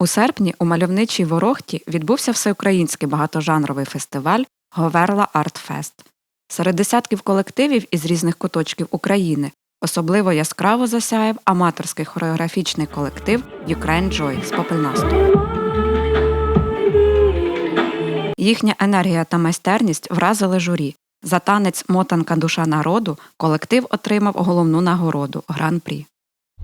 У серпні у мальовничій Ворохті відбувся всеукраїнський багатожанровий фестиваль Говерла Артфест. Серед десятків колективів із різних куточків України особливо яскраво засяяв аматорський хореографічний колектив Ukraine Joy з Попельнасту. Їхня енергія та майстерність вразили журі. За танець Мотанка душа народу колектив отримав головну нагороду гран-прі.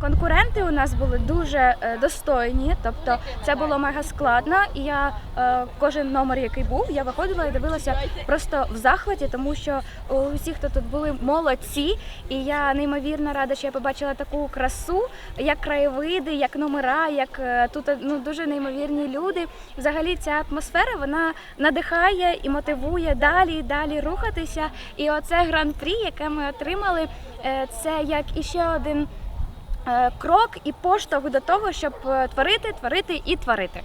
Конкуренти у нас були дуже е, достойні, тобто це було мега складно. І я е, кожен номер, який був, я виходила і дивилася просто в захваті, тому що усі, хто тут були, молодці. І я неймовірно рада, що я побачила таку красу, як краєвиди, як номера, як е, тут ну дуже неймовірні люди. Взагалі, ця атмосфера вона надихає і мотивує далі і далі рухатися. І оце гран-прі, яке ми отримали, це як іще один крок і поштовх до того, щоб е, творити, творити і творити.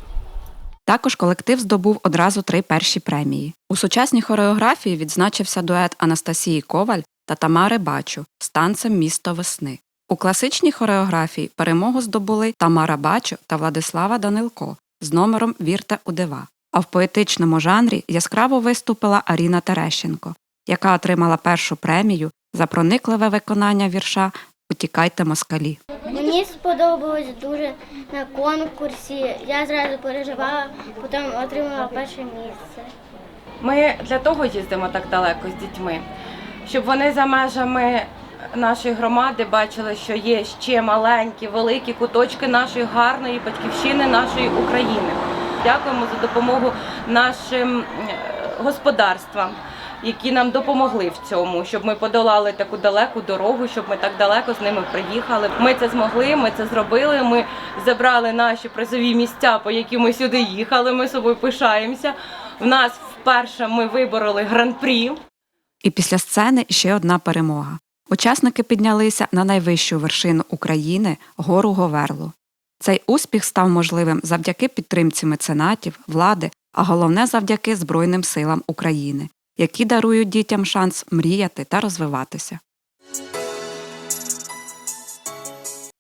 Також колектив здобув одразу три перші премії. У сучасній хореографії відзначився дует Анастасії Коваль та Тамари Бачу з танцем Місто весни. У класичній хореографії перемогу здобули Тамара Бачу та Владислава Данилко з номером Вірте у дива. А в поетичному жанрі яскраво виступила Аріна Терещенко, яка отримала першу премію за проникливе виконання вірша Утікайте москалі. Мені сподобалось дуже на конкурсі. Я зразу переживала, потім отримала перше місце. Ми для того їздимо так далеко з дітьми, щоб вони за межами нашої громади бачили, що є ще маленькі, великі куточки нашої гарної батьківщини, нашої України. Дякуємо за допомогу нашим е, господарствам, які нам допомогли в цьому, щоб ми подолали таку далеку дорогу, щоб ми так далеко з ними приїхали. Ми це змогли, ми це зробили. Ми забрали наші призові місця, по які ми сюди їхали. Ми собою пишаємося. В нас вперше ми вибороли гран-прі. І після сцени ще одна перемога. Учасники піднялися на найвищу вершину України гору Говерлу. Цей успіх став можливим завдяки підтримці меценатів, влади, а головне завдяки Збройним силам України, які дарують дітям шанс мріяти та розвиватися.